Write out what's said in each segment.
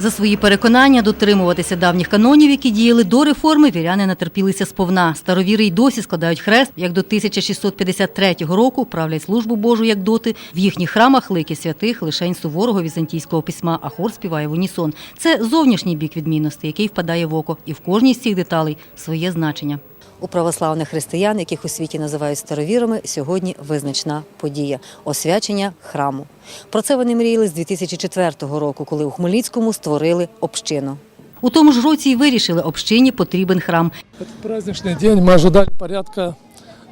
За свої переконання дотримуватися давніх канонів, які діяли до реформи, віряни натерпілися сповна. Старовіри й досі складають хрест, як до 1653 року правлять службу Божу, як доти. В їхніх храмах лики святих лишень суворого візантійського письма, а хор співає в унісон. Це зовнішній бік відмінності, який впадає в око, і в кожній з цих деталей своє значення. У православних християн, яких у світі називають старовірами, сьогодні визначна подія освячення храму. Про це вони мріяли з 2004 року, коли у Хмельницькому створили общину. У тому ж році й вирішили, общині потрібен храм. Этот праздничный день мы ожидали порядка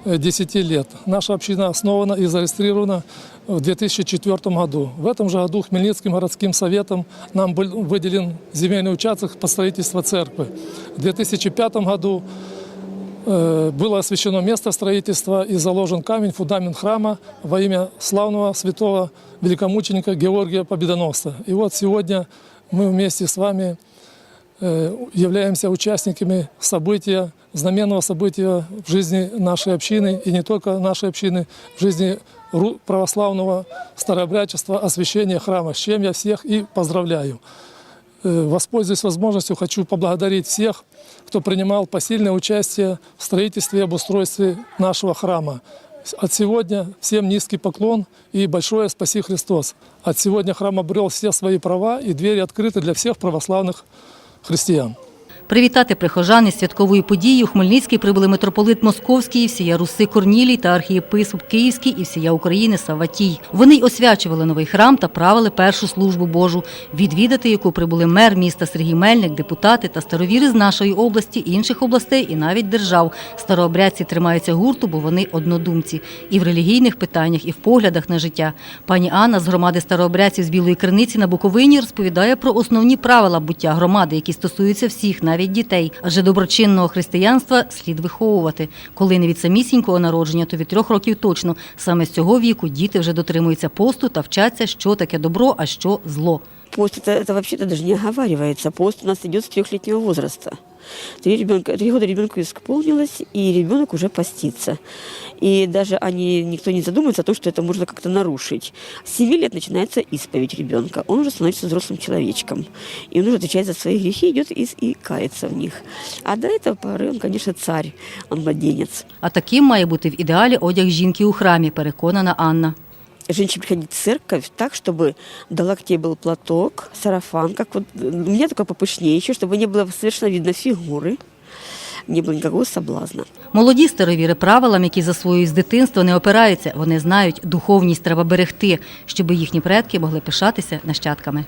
э, 10 лет. Наша община основана и зарегистрирована в 2004 году. В этом же году Хмельницким городским советом нам был выделен земельный участок по строительству церкви. В 2005 году э, было освящено место строительства и заложен камень, фундамент храма во имя славного святого великомученика Георгия Победоносца. И вот сегодня мы вместе с вами э, являемся участниками события, знаменного события в жизни нашей общины и не только нашей общины, в жизни православного старообрядчества, освящения храма, с чем я всех и поздравляю. Э, Воспользуясь возможностью, хочу поблагодарить всех, кто принимал посильное участие в строительстве и обустройстве нашего храма. От сегодня всем низкий поклон и большое спаси Христос. От сегодня храм обрел все свои права и двери открыты для всех православных христиан. Привітати прихожан із святковою подією у Хмельницький прибули митрополит Московський, всія Руси Корнілій та архієпископ Київський і всія України Саватій. Вони й освячували новий храм та правили першу службу Божу, відвідати яку прибули мер міста Сергій Мельник, депутати та старовіри з нашої області, інших областей і навіть держав. Старообрядці тримаються гурту, бо вони однодумці і в релігійних питаннях, і в поглядах на життя. Пані Анна з громади старообрядців з Білої Криниці на Буковині розповідає про основні правила буття громади, які стосуються всіх, навіть дітей. Адже доброчинного християнства слід виховувати. Коли не від самісінького народження, то від трьох років точно. Саме з цього віку діти вже дотримуються посту та вчаться, що таке добро, а що зло. Пост це, це вообще-то даже не оговаривается. Пост у нас йде з трьохлітнього возраста. Три, ребенка, три года ребенку исполнилось, и ребенок уже постится. И даже они, никто не задумывается о том, что это можно как-то нарушить. С 7 лет начинается исповедь ребенка. Он уже становится взрослым человечком. И он уже отвечает за свои грехи, идет и, и кается в них. А до этого поры он, конечно, царь, он младенец. А таким має бути в ідеалі одяг жінки у храмі, переконана Анна. женщине приходить в церковь так, чтобы до локтей был платок, сарафан, как вот э, у меня только попышнее еще, чтобы не было совершенно видно фигуры, не было никакого соблазна. Молоді старовіри правилам, які засвоюють з дитинства, не опираються. Вони знають, духовність треба берегти, щоб їхні предки могли пишатися нащадками.